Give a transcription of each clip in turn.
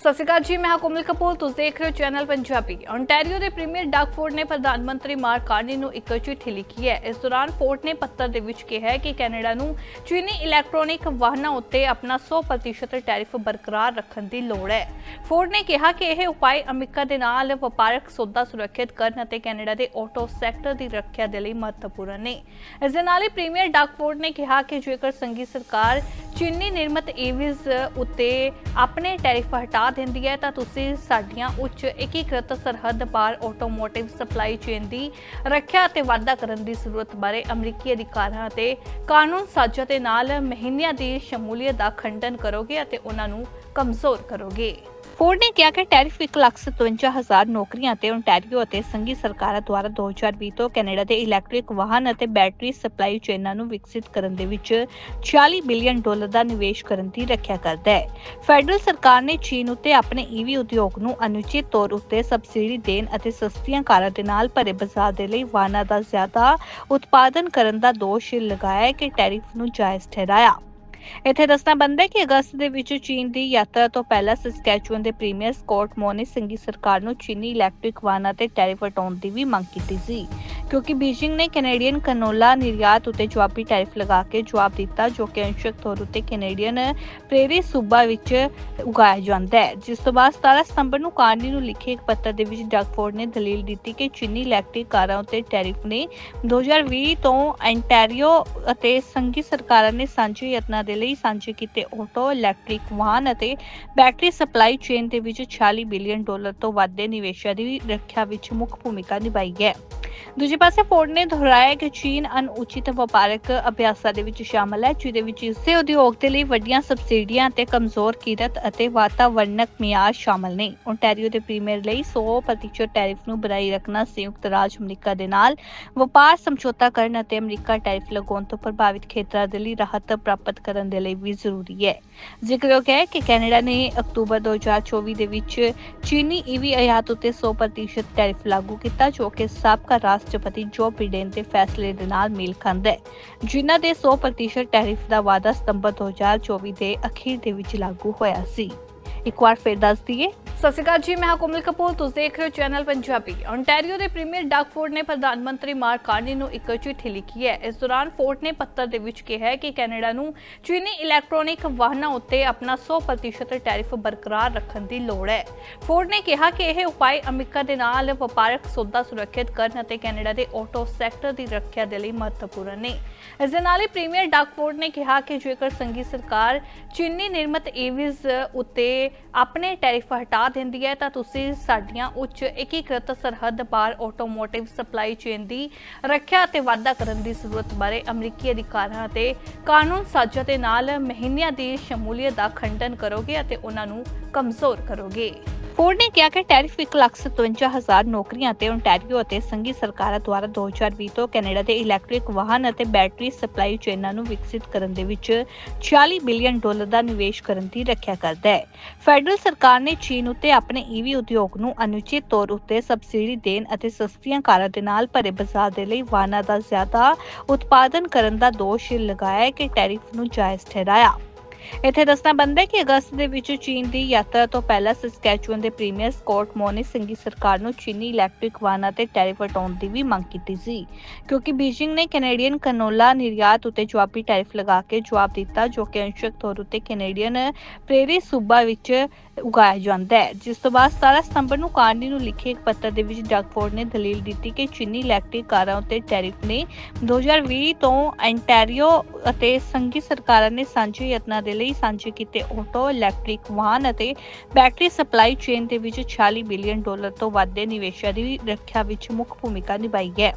ਸਤਿ ਸ਼੍ਰੀ ਅਕਾਲ ਜੀ, ਮੈਂ ਹਾਂ ਕੋਮਲ ਕਪੂਰ, ਤੁਸੀਂ ਦੇਖ ਰਹੇ ਹੋ ਚੈਨਲ ਪੰਜਾਬੀ। ਓਨਟਾਰੀਓ ਦੇ ਪ੍ਰੀਮੀਅਰ ਡਾਕ ਫੋਰਡ ਨੇ ਪ੍ਰਧਾਨ ਮੰਤਰੀ ਮਾਰਕ ਕਾਰਨੀ ਨੂੰ ਇੱਕ ਚਿੱਠੀ ਲਿਖੀ ਹੈ। ਇਸ ਦੌਰਾਨ ਫੋਰਡ ਨੇ ਪੱਤਰ ਦੇ ਵਿੱਚ ਕਿਹਾ ਹੈ ਕਿ ਕੈਨੇਡਾ ਨੂੰ ਚੀਨੀ ਇਲੈਕਟ੍ਰੋਨਿਕ ਵਾਹਨਾਂ ਉੱਤੇ ਆਪਣਾ 100% ਟੈਰਿਫ ਬਰਕਰਾਰ ਰੱਖਣ ਦੀ ਲੋੜ ਹੈ। ਫੋਰਡ ਨੇ ਕਿਹਾ ਕਿ ਇਹ ਉਪਾਅ ਅਮਰੀਕਾ ਦੇ ਨਾਲ ਵਪਾਰਕ ਸੌਦਾ ਸੁਰੱਖਿਅਤ ਕਰਨ ਅਤੇ ਕੈਨੇਡਾ ਦੇ ਆਟੋ ਸੈਕਟਰ ਦੀ ਰੱਖਿਆ ਦੇ ਲਈ ਮਹੱਤਵਪੂਰਨ ਨੇ। ਇਸ ਦੇ ਨਾਲ ਹੀ ਪ੍ਰੀਮੀਅਰ ਡਾਕ ਫੋਰਡ ਨੇ ਕਿਹਾ ਕਿ ਜੇਕਰ ਸੰਘੀ ਸਰਕਾਰ ਚੀਨੀ ਨਿਰਮਿਤ ਈਵੀਜ਼ ਉੱਤੇ ਆਪਣੇ ਟੈਰਿਫ ਹਟਾ ਦਿੰਦੀ ਹੈ, ਤਾਂ ਤੁਸੀਂ ਸਾਡੀਆਂ ਉੱਚ ਏਕੀਕ੍ਰਿਤ ਸਰਹੱਦ ਪਾਰ ਆਟੋਮੋਟਿਵ ਸਪਲਾਈ ਚੇਨ ਦੀ ਰੱਖਿਆ ਅਤੇ ਵਾਧਾ ਕਰਨ ਦੀ ਜ਼ਰੂਰਤ ਬਾਰੇ ਅਮਰੀਕੀ ਅਧਿਕਾਰਾਂ ਅਤੇ ਕਾਨੂੰਨ ਸਾਜਾ ਦੇ ਨਾਲ ਮਹੀਨਿਆਂ ਦੀ ਸ਼ਮੂਲੀਅਤ ਦਾ ਖੰਡਨ ਕਰੋਗੇ ਅਤੇ ਉਹਨਾਂ ਨੂੰ ਕਮਜ਼ੋਰ ਕਰੋਗੇ। ਫੋਰਡ ਨੇ ਕਿਹਾ ਕਿ ਟੈਰਿਫ 1,57,000 ਨੌਕਰੀਆਂ ਤੇ ਓਨਟਾਰੀਓ ਅਤੇ ਸੰਘੀ ਸਰਕਾਰਾਂ ਦੁਆਰਾ 2020 ਤੋਂ ਕੈਨੇਡਾ ਦੇ ਇਲੈਕਟ੍ਰਿਕ ਵਾਹਨ ਅਤੇ ਬੈਟਰੀ ਸਪਲਾਈ ਚੇਨਾਂ ਨੂੰ ਵਿਕਸਿਤ ਕਰਨ ਦੇ ਵਿੱਚ 40 ਬਿਲੀਅਨ ਡਾਲਰ ਦਾ ਨਿਵੇਸ਼ ਕਰਨ ਦੀ ਰੱਖਿਆ ਕਰਦਾ ਹੈ। ਫੈਡਰਲ ਸਰਕਾਰ ਨੇ ਚੀਨ ਉੱਤੇ ਆਪਣੇ ਈਵੀ ਉਦਯੋਗ ਨੂੰ ਅਨੁਚਿਤ ਤੌਰ ਉੱਤੇ ਸਬਸਿਡੀ ਦੇਣ ਅਤੇ ਸਸਤੀਆਂ ਕਾਰਾਂ ਦੇ ਨਾਲ ਭਰੇ ਬਾਜ਼ਾਰ ਦੇ ਲਈ ਵਾਹਨਾਂ ਦਾ ਜ਼ਿਆਦਾ ਉਤਪਾਦਨ ਕਰਨ ਦਾ ਦੋਸ਼ ਲਗਾਇਆ ਕਿ ਟੈਰਿਫ ਨੂੰ ਜਾਇਜ਼ ਠਹਿਰਾਇਆ। ਇੱਥੇ ਦੱਸਣਾ ਬੰਦਾ ਕਿ ਅਗਸਤ ਦੇ ਵਿੱਚ ਚੀਨ ਦੀ ਯਾਤਰਾ ਤੋਂ ਪਹਿਲਾਂ ਸਸਕੈਚੂਅਨ ਦੇ ਪ੍ਰੀਮੀਅਰ ਸਕਾਟ ਮੋਨੇ ਸੰਘੀ ਸਰਕਾਰ ਨੂੰ ਚੀਨੀ ਇਲੈਕਟ੍ਰਿਕ ਵਾਹਨਾਂ ਤੇ ਟੈਰਿਫ ਹਟਾਉਣ ਦੀ ਵੀ ਮੰਗ ਕੀਤੀ ਸੀ, ਕਿਉਂਕਿ ਬੀਜਿੰਗ ਨੇ ਕੈਨੇਡੀਅਨ ਕਨੋਲਾ ਨਿਰਯਾਤ ਉੱਤੇ ਜਵਾਬੀ ਟੈਰਿਫ ਲਗਾ ਕੇ ਜਵਾਬ ਦਿੱਤਾ, ਜੋ ਕਿ ਅੰਸ਼ਕ ਤੌਰ ਉੱਤੇ ਕੈਨੇਡੀਅਨ ਪ੍ਰੇਰੀ ਸੂਬਾ ਵਿੱਚ ਉਗਾਇਆ ਜਾਂਦਾ ਹੈ। ਜਿਸ ਤੋਂ ਬਾਅਦ 17 ਸਤੰਬਰ ਨੂੰ ਕਾਰਨੀ ਨੂੰ ਲਿਖੇ ਇੱਕ ਪੱਤਰ ਦੇ ਵਿੱਚ ਡਗਫੋਰਡ ਨੇ ਦਲੀਲ ਦਿੱਤੀ ਕਿ ਚੀਨੀ ਇਲੈਕਟ੍ਰਿਕ ਕਾਰਾਂ ਉੱਤੇ ਟੈਰਿਫ ਨੇ 2020 ਤੋਂ ਐਂਟਾਰੀਓ ਅਤੇ ਸੰਘੀ ਸਰਕਾਰਾਂ ਨੇ ਸਾਂਝੇ ਯਤਨਾਂ ਦੇ ਲਈ ਸਾਂਝੇ ਕੀਤੇ ਆਟੋ ਇਲੈਕਟ੍ਰਿਕ ਵਾਹਨ ਅਤੇ ਬੈਟਰੀ ਸਪਲਾਈ ਚੇਨ ਦੇ ਵਿੱਚ 46 ਬਿਲੀਅਨ ਡਾਲਰ ਤੋਂ ਵੱਧ ਦੇ ਨਿਵੇਸ਼ਾਂ ਦੀ ਰੱਖਿਆ ਵਿੱਚ ਮੁੱਖ ਭੂਮਿਕਾ ਨਿਭਾਈ ਹੈ। ਦੂਜੇ ਪਾਸੇ ਫੋਰਡ ਨੇ ਦੁਹਰਾਇਆ ਕਿ ਚੀਨ ਅਨੁਚਿਤ ਵਪਾਰਕ ਅਭਿਆਸਾਂ ਦੇ ਵਿੱਚ ਸ਼ਾਮਲ ਹੈ, ਜਿਹਦੇ ਵਿੱਚ ਇਸੇ ਉਦਯੋਗ ਦੇ ਲਈ ਵੱਡੀਆਂ ਸਬਸਿਡੀਆਂ ਅਤੇ ਕਮਜ਼ੋਰ ਕੀਰਤ ਅਤੇ ਵਾਤਾਵਰਣਕ ਮਿਆਰ ਸ਼ਾਮਲ ਨੇ। ਓਨਟਾਰੀਓ ਦੇ ਪ੍ਰੀਮੀਅਰ ਲਈ 100% ਟੈਰਿਫ ਨੂੰ ਬਣਾਈ ਰੱਖਣਾ ਸੰਯੁਕਤ ਰਾਜ ਅਮਰੀਕਾ ਦੇ ਨਾਲ। ਵਪਾਰ ਸਮਝੌਤਾ ਕਰਨ ਅਤੇ ਅਮਰੀਕਾ ਟੈਰਿਫ ਲਗਾਉਣ ਤੋਂ ਪ੍ਰਭਾਵਿਤ ਖੇਤਰਾਂ ਦੇ ਲਈ ਰਾਹਤ ਪ੍ਰਾਪਤ ਕਰਨ ਦੇ ਲਈ ਵੀ ਜ਼ਰੂਰੀ ਹੈ। ਜ਼ਿਕਰਯੋਗ ਹੈ ਕਿ ਕੈਨੇਡਾ ਨੇ ਅਕਤੂਬਰ 2024 ਦੇ ਵਿੱਚ ਚੀਨੀ ਈਵੀ ਆਯਾਤ ਉੱਤੇ 100% ਟੈਰਿਫ ਲਾਗੂ ਕੀਤਾ, ਜੋ ਕਿ ਸਾਬਕਾ ਰਾਸ਼ਟਰਪਤੀ ਜੋ ਬਿਡੇਨ ਦੇ ਫੈਸਲੇ ਦੇ ਨਾਲ ਮੇਲ ਖਾਂਦਾ ਹੈ। ਜਿਨ੍ਹਾਂ ਦੇ 100% ਟੈਰਿਫ ਦਾ ਵਾਅਦਾ ਸਤੰਬਰ 2024 ਦੇ ਅਖੀਰ ਦੇ ਵਿੱਚ ਲਾਗੂ ਹੋਇਆ ਸੀ। ਇੱਕ ਵਾਰ ਫਿਰ ਦੱਸ ਦਈਏ ਸਤਿ ਸ਼੍ਰੀ ਅਕਾਲ ਜੀ, ਮੈਂ ਹਾਂ ਕੋਮਲ ਕਪੂਰ, ਤੁਸੀਂ ਦੇਖ ਰਹੇ ਹੋ ਚੈਨਲ ਪੰਜਾਬੀ। ਓਨਟਾਰੀਓ ਦੇ ਪ੍ਰੀਮੀਅਰ ਡਾਕ ਫੋਰਡ ਨੇ ਪ੍ਰਧਾਨ ਮੰਤਰੀ ਮਾਰਕ ਕਾਰਨੀ ਨੂੰ ਇੱਕ ਚਿੱਠੀ ਲਿਖੀ ਹੈ। ਇਸ ਦੌਰਾਨ ਫੋਰਡ ਨੇ ਪੱਤਰ ਦੇ ਵਿੱਚ ਕਿਹਾ ਹੈ ਕਿ ਕੈਨੇਡਾ ਨੂੰ ਚੀਨੀ ਇਲੈਕਟ੍ਰੋਨਿਕ ਵਾਹਨਾਂ ਉੱਤੇ ਆਪਣਾ 100% ਟੈਰਿਫ ਬਰਕਰਾਰ ਰੱਖਣ ਦੀ ਲੋੜ ਹੈ। ਫੋਰਡ ਨੇ ਕਿਹਾ ਕਿ ਇਹ ਉਪਾਅ ਅਮਰੀਕਾ ਦੇ ਨਾਲ ਵਪਾਰਕ ਸੌਦਾ ਸੁਰੱਖਿਅਤ ਕਰਨ ਅਤੇ ਕੈਨੇਡਾ ਦੇ ਆਟੋ ਸੈਕਟਰ ਦੀ ਰੱਖਿਆ ਦੇ ਲਈ ਮਹੱਤਵਪੂਰਨ ਨੇ। ਇਸ ਦੇ ਨਾਲ ਹੀ ਪ੍ਰੀਮੀਅਰ ਡਾਕ ਫੋਰਡ ਨੇ ਕਿਹਾ ਕਿ ਜੇਕਰ ਸੰਘੀ ਸਰਕਾਰ ਚੀਨੀ ਨਿਰਮਿਤ ਈਵੀਜ਼ ਉੱਤੇ ਆਪਣੇ ਟੈਰਿਫ ਹਟਾ ਦਿੰਦੀ ਹੈ, ਤਾਂ ਤੁਸੀਂ ਸਾਡੀਆਂ ਉੱਚ ਏਕੀਕ੍ਰਿਤ ਸਰਹੱਦ ਪਾਰ ਆਟੋਮੋਟਿਵ ਸਪਲਾਈ ਚੇਨ ਦੀ ਰੱਖਿਆ ਅਤੇ ਵਾਧਾ ਕਰਨ ਦੀ ਜ਼ਰੂਰਤ ਬਾਰੇ ਅਮਰੀਕੀ ਅਧਿਕਾਰਾਂ ਅਤੇ ਕਾਨੂੰਨ ਸਾਜ਼ਾਂ ਦੇ ਨਾਲ ਮਹੀਨਿਆਂ ਦੀ ਸ਼ਮੂਲੀਅਤ ਦਾ ਖੰਡਨ ਕਰੋਗੇ ਅਤੇ ਉਹਨਾਂ ਨੂੰ ਕਮਜ਼ੋਰ ਕਰੋਗੇ। ਫੋਰਡ ਨੇ ਕਿਹਾ ਕਿ ਟੈਰਿਫ 1,57,000 ਨੌਕਰੀਆਂ ਤੇ ਓਨਟਾਰੀਓ ਅਤੇ ਸੰਘੀ ਸਰਕਾਰਾਂ ਦੁਆਰਾ 2020 ਤੋਂ ਕੈਨੇਡਾ ਦੇ ਇਲੈਕਟ੍ਰਿਕ ਵਾਹਨ ਅਤੇ ਬੈਟਰੀ ਸਪਲਾਈ ਚੇਨਾਂ ਨੂੰ ਵਿਕਸਿਤ ਕਰਨ ਦੇ ਵਿੱਚ 40 ਬਿਲੀਅਨ ਡਾਲਰ ਦਾ ਨਿਵੇਸ਼ ਕਰਨ ਦੀ ਰੱਖਿਆ ਕਰਦਾ ਹੈ। ਫੈਡਰਲ ਸਰਕਾਰ ਨੇ ਚੀਨ ਉੱਤੇ ਆਪਣੇ ਈਵੀ ਉਦਯੋਗ ਨੂੰ ਅਨੁਚਿਤ ਤੌਰ ਉੱਤੇ ਸਬਸਿਡੀ ਦੇਣ ਅਤੇ ਸਸਤੀਆਂ ਕਾਰਾਂ ਦੇ ਨਾਲ ਭਰੇ ਬਾਜ਼ਾਰ ਦੇ ਲਈ ਵਾਹਨਾਂ ਦਾ ਜ਼ਿਆਦਾ ਉਤਪਾਦਨ ਕਰਨ ਦਾ ਦੋਸ਼ ਲਗਾਇਆ ਹੈ ਕਿ ਟੈਰਿਫ ਨੂੰ ਜਾਇਜ਼ ਠਹਿਰਾਇਆ। ਇੱਥੇ ਦੱਸਣਾ ਬੰਦਾ ਕਿ ਅਗਸਤ ਦੇ ਵਿੱਚ ਚੀਨ ਦੀ ਯਾਤਰਾ ਤੋਂ ਪਹਿਲਾਂ ਸਸਕੈਚੂਅਨ ਦੇ ਪ੍ਰੀਮੀਅਰ ਸਕਾਟ ਮੋਨੇ ਸੰਘੀ ਸਰਕਾਰ ਨੂੰ ਚੀਨੀ ਇਲੈਕਟ੍ਰਿਕ ਵਾਹਨਾਂ ਤੇ ਟੈਰਿਫ ਹਟਾਉਣ ਦੀ ਵੀ ਮੰਗ ਕੀਤੀ ਸੀ। ਕਿਉਂਕਿ ਬੀਜਿੰਗ ਨੇ ਕੈਨੇਡੀਅਨ ਕਨੋਲਾ ਨਿਰਯਾਤ ਉਤੇ ਜਵਾਬੀ ਟੈਰਿਫ ਲਗਾ ਕੇ ਜਵਾਬ ਦਿੱਤਾ, ਜੋ ਕਿ ਅੰਸ਼ਕ ਤੌਰ ਉੱਤੇ ਕੈਨੇਡੀਅਨ ਪ੍ਰੇਰੀ ਸੂਬਾ ਵਿੱਚ ਉਗਾਇਆ ਜਾਂਦਾ ਹੈ। ਜਿਸ ਤੋਂ ਬਾਅਦ 17 ਸਤੰਬਰ ਨੂੰ ਕਾਰਨੀ ਨੂੰ ਲਿਖੇ ਇੱਕ ਪੱਤਰ ਦੇ ਵਿੱਚ ਡਾਕਫੋਰਡ ਨੇ ਦਲੀਲ ਦਿੱਤੀ ਕਿ ਚੀਨੀ ਇਲੈਕਟ੍ਰਿਕ ਕਾਰਾਂ ਉੱਤੇ ਟੈਰਿਫ ਨੇ 2020 ਤੋਂ ਐਂਟਾਰੀਓ ਅਤੇ ਸੰਘੀ ਸਰਕਾਰਾਂ ਨੇ ਸਾਂਝੇ ਯਤਨਾਂ ਦੇ ਲਈ ਸਾਂਝੇ ਕੀਤੇ ਆਟੋ, ਇਲੈਕਟ੍ਰਿਕ ਵਾਹਨ ਅਤੇ ਬੈਟਰੀ ਸਪਲਾਈ ਚੇਨ ਦੇ ਵਿੱਚ 46 ਬਿਲੀਅਨ ਡਾਲਰ ਤੋਂ ਵੱਧ ਦੇ ਨਿਵੇਸ਼ਾਂ ਦੀ ਰੱਖਿਆ ਵਿੱਚ ਮੁੱਖ ਭੂਮਿਕਾ ਨਿਭਾਈ ਹੈ।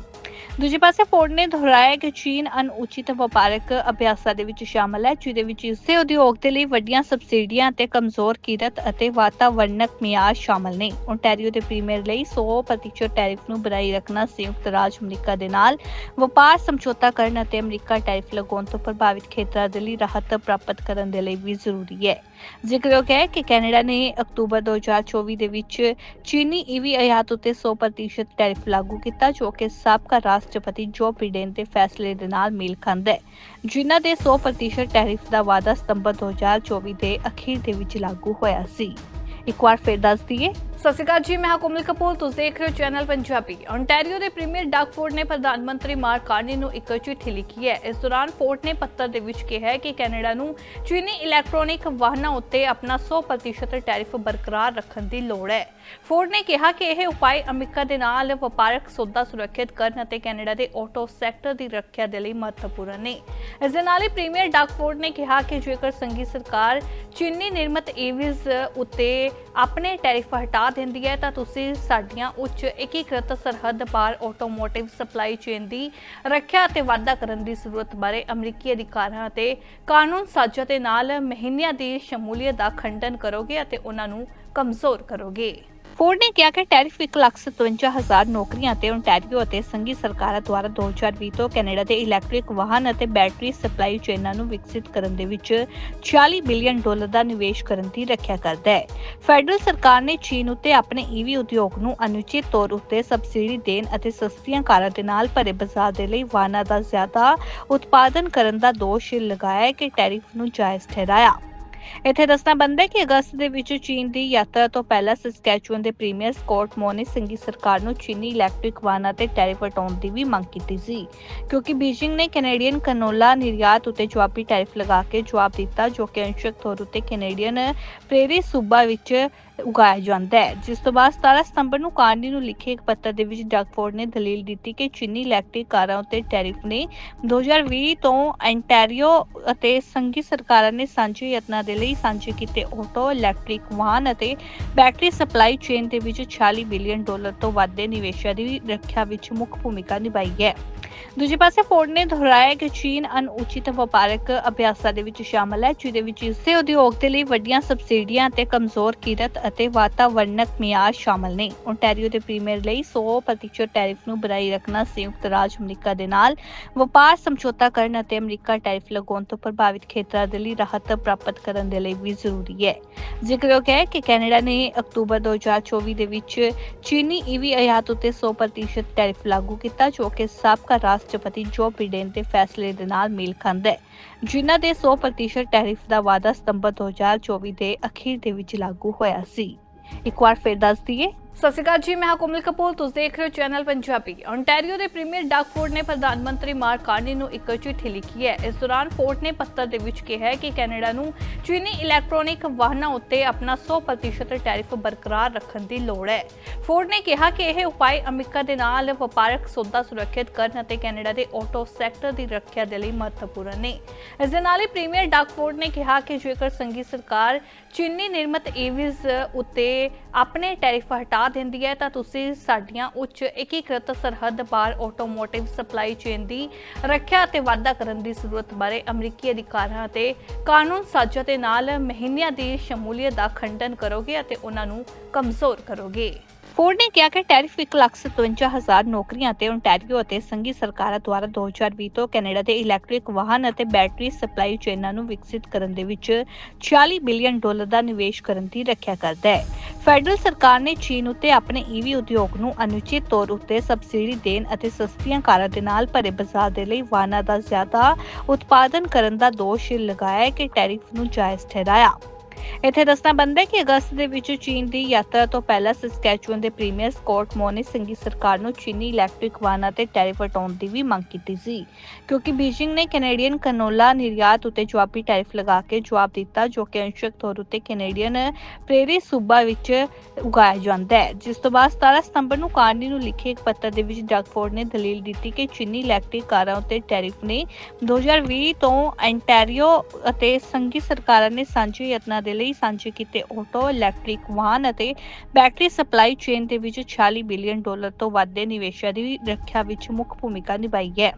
ਦੂਜੇ ਪਾਸੇ ਫੋਰਡ ਨੇ ਦੁਹਰਾਇਆ ਕਿ ਚੀਨ ਅਨੁਚਿਤ ਵਪਾਰਕ ਅਭਿਆਸਾਂ ਦੇ ਵਿੱਚ ਸ਼ਾਮਲ ਹੈ, ਜਿਹਦੇ ਵਿੱਚ ਇਸੇ ਉਦਯੋਗ ਦੇ ਲਈ ਵੱਡੀਆਂ ਸਬਸਿਡੀਆਂ ਅਤੇ ਕਮਜ਼ੋਰ ਕੀਰਤ ਅਤੇ ਵਾਤਾਵਰਣਕ ਮਿਆਰ ਸ਼ਾਮਲ ਨੇ। ਓਨਟਾਰੀਓ ਦੇ ਪ੍ਰੀਮੀਅਰ ਲਈ 100% ਟੈਰਿਫ ਨੂੰ ਬਣਾਈ ਰੱਖਣਾ ਸੰਯੁਕਤ ਰਾਜ ਅਮਰੀਕਾ ਦੇ ਨਾਲ। ਵਪਾਰ ਸਮਝੌਤਾ ਕਰਨ ਅਤੇ ਅਮਰੀਕਾ ਟੈਰਿਫ ਲਗਾਉਣ ਤੋਂ ਪ੍ਰਭਾਵਿਤ ਖੇਤਰਾਂ ਦੇ ਲਈ ਰਾਹਤ ਪ੍ਰਾਪਤ ਕਰਨ ਦੇ ਲਈ ਵੀ ਜ਼ਰੂਰੀ ਹੈ। ਜ਼ਿਕਰਯੋਗ ਹੈ ਕਿ ਕੈਨੇਡਾ ਨੇ ਅਕਤੂਬਰ 2024 ਦੇ ਵਿੱਚ ਚੀਨੀ ਈਵੀ ਆਯਾਤ ਉੱਤੇ 100% ਟੈਰਿਫ ਲਾਗੂ ਕੀਤਾ, ਜੋ ਕਿ ਸਾਬਕਾ ਰਾਸ਼ਟਰਪਤੀ ਜੋ ਬਿਡਨ ਦੇ ਫੈਸਲੇ ਦੇ ਨਾਲ ਮੇਲ ਖਾਂਦਾ ਹੈ। ਜਿਨ੍ਹਾਂ ਦੇ 100% ਟੈਰਿਫ ਦਾ ਵਾਅਦਾ ਸਤੰਬਰ 2024 ਦੇ ਅਖੀਰ ਦੇ ਵਿੱਚ ਲਾਗੂ ਹੋਇਆ ਸੀ। ਇੱਕ ਵਾਰ ਫਿਰ ਦੱਸ ਦਈਏ। ਸਤਿ ਸ਼੍ਰੀ ਅਕਾਲ ਜੀ, ਮੈਂ ਹਾਂ ਕੋਮਲ ਕਪੂਰ, ਤੁਸੀਂ ਦੇਖ ਰਹੇ ਹੋ ਚੈਨਲ ਪੰਜਾਬੀ। ontario ਦੇ ਪ੍ਰੀਮੀਅਰ ਡਾਕ ਫੋਰਡ ਨੇ ਪ੍ਰਧਾਨ ਮੰਤਰੀ ਮਾਰਕ ਕਾਰਨੀ ਨੂੰ ਇੱਕ ਚਿੱਠੀ ਲਿਖੀ ਹੈ। ਇਸ ਦੌਰਾਨ ਫੋਰਡ ਨੇ ਪੱਤਰ ਦੇ ਵਿੱਚ ਕਿਹਾ ਹੈ ਕਿ ਕੈਨੇਡਾ ਨੂੰ ਚੀਨੀ ਇਲੈਕਟ੍ਰੋਨਿਕ ਵਾਹਨਾਂ ਉੱਤੇ ਆਪਣਾ 100% ਟੈਰਿਫ ਬਰਕਰਾਰ ਰੱਖਣ ਦੀ ਲੋੜ ਹੈ। ਫੋਰਡ ਨੇ ਕਿਹਾ ਕਿ ਇਹ ਉਪਾਅ ਅਮਰੀਕਾ ਦੇ ਨਾਲ ਵਪਾਰਕ ਸੌਦਾ ਸੁਰੱਖਿਅਤ ਕਰਨ ਅਤੇ ਕੈਨੇਡਾ ਦੇ ਆਟੋ ਸੈਕਟਰ ਦੀ ਰੱਖਿਆ ਦੇ ਲਈ ਮਹੱਤਵਪੂਰਨ ਨੇ। ਇਸ ਦੇ ਨਾਲ ਹੀ ਪ੍ਰੀਮੀਅਰ ਡਾਕ ਫੋਰਡ ਨੇ ਕਿਹਾ ਕਿ ਜੇਕਰ ਸੰਘੀ ਸਰਕਾਰ ਚੀਨੀ ਨਿਰਮਤ ਈਵੀਜ਼ ਉੱਤੇ ਆਪਣੇ ਟੈਰਿਫ ਹਟਾ ਦਿੰਦੀ ਹੈ, ਤਾਂ ਤੁਸੀਂ ਸਾਡੀਆਂ ਉੱਚ ਏਕੀਕ੍ਰਿਤ ਸਰਹੱਦ ਪਾਰ ਆਟੋਮੋਟਿਵ ਸਪਲਾਈ ਚੇਨ ਦੀ ਰੱਖਿਆ ਅਤੇ ਵਾਧਾ ਕਰਨ ਦੀ ਜ਼ਰੂਰਤ ਬਾਰੇ ਅਮਰੀਕੀ ਅਧਿਕਾਰਾਂ ਅਤੇ ਕਾਨੂੰਨ ਸਾਜ਼ਾਂ ਦੇ ਨਾਲ ਮਹੀਨਿਆਂ ਦੀ ਸ਼ਮੂਲੀਅਤ ਦਾ ਖੰਡਨ ਕਰੋਗੇ ਅਤੇ ਉਹਨਾਂ ਨੂੰ ਕਮਜ਼ੋਰ ਕਰੋਗੇ। ਫੋਰਡ ਨੇ ਕਿਹਾ ਕਿ ਟੈਰਿਫ 1,57,000 ਨੌਕਰੀਆਂ ਤੇ ਓਨਟਾਰੀਓ ਅਤੇ ਸੰਘੀ ਸਰਕਾਰਾਂ ਦੁਆਰਾ 2020 ਤੋਂ ਕੈਨੇਡਾ ਦੇ ਇਲੈਕਟ੍ਰਿਕ ਵਾਹਨ ਅਤੇ ਬੈਟਰੀ ਸਪਲਾਈ ਚੇਨਾਂ ਨੂੰ ਵਿਕਸਿਤ ਕਰਨ ਦੇ ਵਿੱਚ 40 ਬਿਲੀਅਨ ਡਾਲਰ ਦਾ ਨਿਵੇਸ਼ ਕਰਨ ਦੀ ਰੱਖਿਆ ਕਰਦਾ ਹੈ। ਫੈਡਰਲ ਸਰਕਾਰ ਨੇ ਚੀਨ ਉੱਤੇ ਆਪਣੇ ਈਵੀ ਉਦਯੋਗ ਨੂੰ ਅਨੁਚਿਤ ਤੌਰ ਉੱਤੇ ਸਬਸਿਡੀ ਦੇਣ ਅਤੇ ਸਸਤੀਆਂ ਕਾਰਾਂ ਦੇ ਨਾਲ ਭਰੇ ਬਾਜ਼ਾਰ ਦੇ ਲਈ ਵਾਹਨਾਂ ਦਾ ਜ਼ਿਆਦਾ ਉਤਪਾਦਨ ਕਰਨ ਦਾ ਦੋਸ਼ ਲਗਾਇਆ ਹੈ ਕਿ ਟੈਰਿਫ ਨੂੰ ਜਾਇਜ਼ ਠਹਿਰਾਇਆ। ਇੱਥੇ ਦੱਸਣਾ ਬਣਦਾ ਕਿ ਅਗਸਤ ਦੇ ਵਿੱਚ ਚੀਨ ਦੀ ਯਾਤਰਾ ਤੋਂ ਪਹਿਲਾਂ ਸਸਕੈਚੂਅਨ ਦੇ ਪ੍ਰੀਮੀਅਰ ਸਕਾਟ ਮੋ ਨੇ ਸੰਘੀ ਸਰਕਾਰ ਨੂੰ ਚੀਨੀ ਇਲੈਕਟ੍ਰਿਕ ਵਾਹਨਾਂ ਤੇ ਟੈਰਿਫ ਹਟਾਉਣ ਦੀ ਵੀ ਮੰਗ ਕੀਤੀ ਸੀ। ਕਿਉਂਕਿ ਬੀਜਿੰਗ ਨੇ ਕੈਨੇਡੀਅਨ ਕਨੋਲਾ ਨਿਰਯਾਤ ਉੱਤੇ ਜਵਾਬੀ ਟੈਰਿਫ ਲਗਾ ਕੇ ਜਵਾਬ ਦਿੱਤਾ, ਜੋ ਕਿ ਅੰਸ਼ਕ ਤੌਰ ਉੱਤੇ ਕੈਨੇਡੀਅਨ ਪ੍ਰੇਰੀ ਸੂਬਾ ਵਿੱਚ ਉਗਾਇਆ ਜਾਂਦਾ ਹੈ। ਜਿਸ ਤੋਂ ਬਾਅਦ 17 ਸਤੰਬਰ ਨੂੰ ਕਾਰਨੀ ਨੂੰ ਲਿਖੇ ਇੱਕ ਪੱਤਰ ਦੇ ਵਿੱਚ ਡਗਫੋਰਡ ਨੇ ਦਲੀਲ ਦਿੱਤੀ ਕਿ ਚੀਨੀ ਇਲੈਕਟ੍ਰਿਕ ਕਾਰਾਂ ਉੱਤੇ ਟੈਰਿਫ ਨੇ 2020 ਤੋਂ ਐਂਟਾਰੀਓ ਅਤੇ ਸੰਘੀ ਸਰਕਾਰਾਂ ਨੇ ਸਾਂਝੇ ਯਤਨਾਂ ਦੇ ਲਈ ਸਾਂਝੇ ਕੀਤੇ ਆਟੋ ਇਲੈਕਟ੍ਰਿਕ ਵਾਹਨ ਅਤੇ ਬੈਟਰੀ ਸਪਲਾਈ ਚੇਨ ਦੇ ਵਿੱਚ 40 ਬਿਲੀਅਨ ਡਾਲਰ ਤੋਂ ਵੱਧ ਦੇ ਨਿਵੇਸ਼ਾਂ ਦੀ ਰੱਖਿਆ ਵਿੱਚ ਮੁੱਖ ਭੂਮਿਕਾ ਨਿਭਾਈ ਹੈ। ਦੂਜੇ ਪਾਸੇ ਫੋਰਡ ਨੇ ਦੁਹਰਾਇਆ ਕਿ ਚੀਨ ਅਨੁਚਿਤ ਵਪਾਰਕ ਅਭਿਆਸਾਂ ਦੇ ਵਿੱਚ ਸ਼ਾਮਲ ਹੈ, ਜਿਹਦੇ ਵਿੱਚ ਇਸੇ ਉਦਯੋਗ ਦੇ ਲਈ ਵੱਡੀਆਂ ਸਬਸਿਡੀਆਂ ਅਤੇ ਕਮਜ਼ੋਰ ਕੀਰਤ ਅਤੇ ਵਾਤਾਵਰਣਕ ਮਿਆਰ ਸ਼ਾਮਲ ਨੇ। ਓਨਟਾਰੀਓ ਦੇ ਪ੍ਰੀਮੀਅਰ ਲਈ 100% ਟੈਰਿਫ ਨੂੰ ਬਣਾਈ ਰੱਖਣਾ ਸੰਯੁਕਤ ਰਾਜ ਅਮਰੀਕਾ ਦੇ ਨਾਲ। ਵਪਾਰ ਸਮਝੌਤਾ ਕਰਨ ਅਤੇ ਅਮਰੀਕਾ ਟੈਰਿਫ ਲਗਾਉਣ ਤੋਂ ਪ੍ਰਭਾਵਿਤ ਖੇਤਰਾਂ ਦੇ ਲਈ ਰਾਹਤ ਪ੍ਰਾਪਤ ਕਰਨ ਦੇ ਲਈ ਵੀ ਜ਼ਰੂਰੀ ਹੈ। ਜ਼ਿਕਰਯੋਗ ਹੈ ਕਿ ਕੈਨੇਡਾ ਨੇ ਅਕਤੂਬਰ 2024 ਦੇ ਵਿੱਚ ਚੀਨੀ ਈਵੀ ਆਯਾਤ ਉੱਤੇ 100% ਟੈਰਿਫ ਲਾਗੂ ਕੀਤਾ, ਜੋ ਕਿ ਸਾਬਕਾ ਰਾਸ਼ਟਰਪਤੀ ਜੋ ਬਿਡੇਨ ਦੇ ਫੈਸਲੇ ਦੇ ਨਾਲ ਮੇਲ ਖਾਂਦਾ ਹੈ। ਜਿਨ੍ਹਾਂ ਦੇ 100% ਟੈਰਿਫ ਦਾ ਵਾਅਦਾ ਸਤੰਬਰ 2024 ਦੇ ਅਖੀਰ ਦੇ ਵਿੱਚ ਲਾਗੂ ਹੋਇਆ ਸੀ। ਇੱਕ ਵਾਰ ਫਿਰ ਦੱਸ ਦਈਏ ਸਤਿ ਸ਼੍ਰੀ ਅਕਾਲ ਜੀ, ਮੈਂ ਕੋਮਲ ਕਪੂਰ, ਤੁਸੀਂ ਦੇਖ ਰਹੇ ਹੋ ਚੈਨਲ ਪੰਜਾਬੀ। Ontario ਦੇ ਪ੍ਰੀਮੀਅਰ ਡਾਕ ਫੋਰਡ ਨੇ ਪ੍ਰਧਾਨ ਮੰਤਰੀ ਮਾਰਕ ਕਾਰਨੀ ਨੂੰ ਇੱਕ ਚਿੱਠੀ ਲਿਖੀ ਹੈ। ਇਸ ਦੌਰਾਨ ਫੋਰਡ ਨੇ ਪੱਤਰ ਦੇ ਵਿੱਚ ਕਿਹਾ ਹੈ ਕਿ ਕੈਨੇਡਾ ਨੂੰ ਚੀਨੀ ਇਲੈਕਟ੍ਰੋਨਿਕ ਵਾਹਨਾਂ ਉੱਤੇ ਆਪਣਾ 100% ਟੈਰਿਫ ਬਰਕਰਾਰ ਰੱਖਣ ਦੀ ਲੋੜ ਹੈ। ਫੋਰਡ ਨੇ ਕਿਹਾ ਕਿ ਇਹ ਉਪਾਅ ਅਮਰੀਕਾ ਦੇ ਨਾਲ ਵਪਾਰਕ ਸੌਦਾ ਸੁਰੱਖਿਅਤ ਕਰਨ ਅਤੇ ਕੈਨੇਡਾ ਦੇ ਆਟੋ ਸੈਕਟਰ ਦੀ ਰੱਖਿਆ ਦੇ ਲਈ ਮਹੱਤਵਪੂਰਨ ਨੇ। ਇਸ ਦੇ ਨਾਲ ਹੀ ਪ੍ਰੀਮੀਅਰ ਡਾਕ ਫੋਰਡ ਨੇ ਕਿਹਾ ਕਿ ਜੇਕਰ ਸੰਘੀ ਸਰਕਾਰ ਚੀਨੀ ਨਿਰਮਿਤ ਈਵੀਜ਼ ਉੱਤੇ ਆਪਣੇ ਟੈਰਿਫ ਹਟਾ ਦਿੰਦੀ ਹੈ, ਤਾਂ ਤੁਸੀਂ ਸਾਡੀਆਂ ਉੱਚ ਏਕੀਕ੍ਰਿਤ ਸਰਹੱਦ ਪਾਰ ਆਟੋਮੋਟਿਵ ਸਪਲਾਈ ਚੇਨ ਦੀ ਰੱਖਿਆ ਅਤੇ ਵਾਧਾ ਕਰਨ ਦੀ ਜ਼ਰੂਰਤ ਬਾਰੇ ਅਮਰੀਕੀ ਅਧਿਕਾਰਾਂ ਤੇ ਕਾਨੂੰਨ ਸਾਜ਼ਾਂ ਦੇ ਨਾਲ ਮਹੀਨਿਆਂ ਦੀ ਸ਼ਮੂਲੀਅਤ ਦਾ ਖੰਡਨ ਕਰੋਗੇ ਅਤੇ ਉਹਨਾਂ ਨੂੰ ਕਮਜ਼ੋਰ ਕਰੋਗੇ। ਫੋਰਡ ਨੇ ਕਿਹਾ ਕਿ ਟੈਰਿਫ 1,57,000 ਨੌਕਰੀਆਂ ਤੇ ਓਨਟਾਰੀਓ ਅਤੇ ਸੰਘੀ ਸਰਕਾਰਾਂ ਦੁਆਰਾ 2020 ਤੋਂ ਕੈਨੇਡਾ ਦੇ ਇਲੈਕਟ੍ਰਿਕ ਵਾਹਨ ਅਤੇ ਬੈਟਰੀ ਸਪਲਾਈ ਚੇਨਾਂ ਨੂੰ ਵਿਕਸਿਤ ਕਰਨ ਦੇ ਵਿੱਚ 40 ਬਿਲੀਅਨ ਡਾਲਰ ਦਾ ਨਿਵੇਸ਼ ਕਰਨ ਦੀ ਰੱਖਿਆ ਕਰਦਾ ਹੈ। ਫੈਡਰਲ ਸਰਕਾਰ ਨੇ ਚੀਨ ਉੱਤੇ ਆਪਣੇ ਈਵੀ ਉਦਯੋਗ ਨੂੰ ਅਨੁਚਿਤ ਤੌਰ ਉੱਤੇ ਸਬਸਿਡੀ ਦੇਣ ਅਤੇ ਸਸਤੀਆਂ ਕਾਰਾਂ ਦੇ ਨਾਲ ਭਰੇ ਬਾਜ਼ਾਰ ਦੇ ਲਈ ਵਾਹਨਾਂ ਦਾ ਜ਼ਿਆਦਾ ਉਤਪਾਦਨ ਕਰਨ ਦਾ ਦੋਸ਼ ਲਗਾਇਆ ਹੈ ਕਿ ਟੈਰਿਫ ਨੂੰ ਜਾਇਜ਼ ਠਹਿਰਾਇਆ। ਇੱਥੇ ਦੱਸਣਾ ਬਣਦਾ ਹੈ ਕਿ ਅਗਸਤ ਦੇ ਵਿੱਚ ਚੀਨ ਦੀ ਯਾਤਰਾ ਤੋਂ ਪਹਿਲਾਂ ਸਸਕੈਚੂਅਨ ਦੇ ਪ੍ਰੀਮੀਅਰ ਸਕਾਟ ਮੋ ਨੇ ਸੰਘੀ ਸਰਕਾਰ ਨੂੰ ਚੀਨੀ ਇਲੈਕਟ੍ਰਿਕ ਵਾਹਨਾਂ ਤੇ ਟੈਰਿਫ ਹਟਾਉਣ ਦੀ ਵੀ ਮੰਗ ਕੀਤੀ ਸੀ। ਕਿਉਂਕਿ ਬੀਜਿੰਗ ਨੇ ਕੈਨੇਡੀਅਨ ਕਨੋਲਾ ਨਿਰਯਾਤ ਉੱਤੇ ਜਵਾਬੀ ਟੈਰਿਫ ਲਗਾ ਕੇ ਜਵਾਬ ਦਿੱਤਾ, ਜੋ ਕਿ ਅੰਸ਼ਕ ਤੌਰ ਉੱਤੇ ਕੈਨੇਡੀਅਨ ਪ੍ਰੇਰੀ ਸੂਬਾ ਵਿੱਚ ਉਗਾਇਆ ਜਾਂਦਾ ਹੈ। ਜਿਸ ਤੋਂ ਬਾਅਦ 17 ਸਤੰਬਰ ਨੂੰ ਕਾਰਨੀ ਨੂੰ ਲਿਖੇ ਇੱਕ ਪੱਤਰ ਦੇ ਵਿੱਚ ਡਗਫੋਰਡ ਨੇ ਦਲੀਲ ਦਿੱਤੀ ਕਿ ਚੀਨੀ ਇਲੈਕਟ੍ਰਿਕ ਕਾਰਾਂ ਉੱਤੇ ਟੈਰਿਫ ਨੇ 2020 ਤੋਂ ਐਂਟਾਰੀਓ ਅਤੇ ਸੰਘੀ ਸਰਕਾਰਾਂ ਨੇ ਸਾਂਝੇ ਯਤਨਾਂ ਦੇ ਲਈ ਸਾਂਝੇ ਕੀਤੇ ਆਟੋ ਇਲੈਕਟ੍ਰਿਕ ਵਾਹਨ ਅਤੇ ਬੈਟਰੀ ਸਪਲਾਈ ਚੇਨ ਦੇ ਵਿੱਚ 40 ਬਿਲੀਅਨ ਡਾਲਰ ਤੋਂ ਵੱਧ ਦੇ ਨਿਵੇਸ਼ਾਂ ਦੀ ਰੱਖਿਆ ਵਿੱਚ ਮੁੱਖ ਭੂਮਿਕਾ ਨਿਭਾਈ ਹੈ।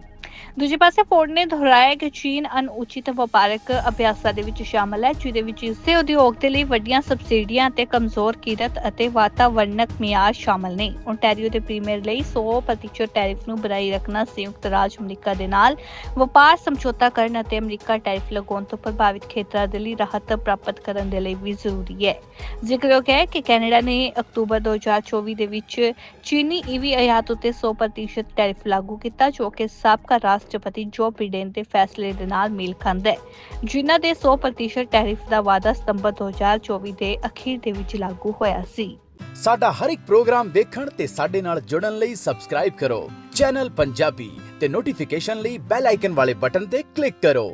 ਦੂਜੇ ਪਾਸੇ ਫੋਰਡ ਨੇ ਦੁਹਰਾਇਆ ਕਿ ਚੀਨ ਅਨੁਚਿਤ ਵਪਾਰਕ ਅਭਿਆਸਾਂ ਦੇ ਵਿੱਚ ਸ਼ਾਮਲ ਹੈ, ਜਿਹਦੇ ਵਿੱਚ ਇਸੇ ਉਦਯੋਗ ਦੇ ਲਈ ਵੱਡੀਆਂ ਸਬਸਿਡੀਆਂ ਅਤੇ ਕਮਜ਼ੋਰ ਕੀਰਤ ਅਤੇ ਵਾਤਾਵਰਣਕ ਮਿਆਰ ਸ਼ਾਮਲ ਨੇ। ਓਨਟਾਰੀਓ ਦੇ ਪ੍ਰੀਮੀਅਰ ਲਈ 100% ਟੈਰਿਫ ਨੂੰ ਬਰਾਈ ਰੱਖਣਾ ਸੰਯੁਕਤ ਰਾਜ ਅਮਰੀਕਾ ਦੇ ਨਾਲ। ਵਪਾਰ ਸਮਝੌਤਾ ਕਰਨ ਅਤੇ ਅਮਰੀਕਾ ਟੈਰਿਫ ਲਗਾਉਣ ਤੋਂ ਪ੍ਰਭਾਵਿਤ ਖੇਤਰਾਂ ਦੇ ਲਈ ਰਾਹਤ ਪ੍ਰਾਪਤ ਕਰਨ ਦੇ ਲਈ ਵੀ ਜ਼ਰੂਰੀ ਹੈ। ਜ਼ਿਕਰਯੋਗ ਹੈ ਕਿ ਕੈਨੇਡਾ ਨੇ ਅਕਤੂਬਰ 2024 ਦੇ ਵਿੱਚ ਚੀਨੀ ਈਵੀ ਆਯਾਤ ਉੱਤੇ 100% ਟੈਰਿਫ ਲਾਗੂ ਕੀਤਾ, ਜੋ ਕਿ ਸਾਬਕਾ ਸਾਬਕਾ ਰਾਸ਼ਟਰਪਤੀ ਜੋ ਬਿਡੇਨ ਦੇ ਫੈਸਲੇ ਦੇ ਨਾਲ ਮੇਲ ਖਾਂਦਾ ਹੈ, ਜਿਨ੍ਹਾਂ ਦੇ 100% ਟੈਰਿਫ ਦਾ ਵਾਅਦਾ ਸਤੰਬਰ 2024 ਦੇ ਅਖੀਰ ਦੇ ਵਿੱਚ ਲਾਗੂ ਹੋਇਆ ਸੀ। ਸਾਡਾ ਹਰ ਇੱਕ ਪ੍ਰੋਗਰਾਮ ਦੇਖਣ ਤੇ ਸਾਡੇ ਨਾਲ ਜੁੜਨ ਲਈ ਸਬਸਕ੍ਰਾਈਬ ਕਰੋ। ਚੈਨਲ ਪੰਜਾਬੀ ਤੇ ਨੋਟੀਫਿਕੇਸ਼ਨ ਲਈ ਬੈਲ ਆਈਕਨ ਵਾਲੇ ਬਟਨ ਤੇ ਕਲਿੱਕ ਕਰੋ।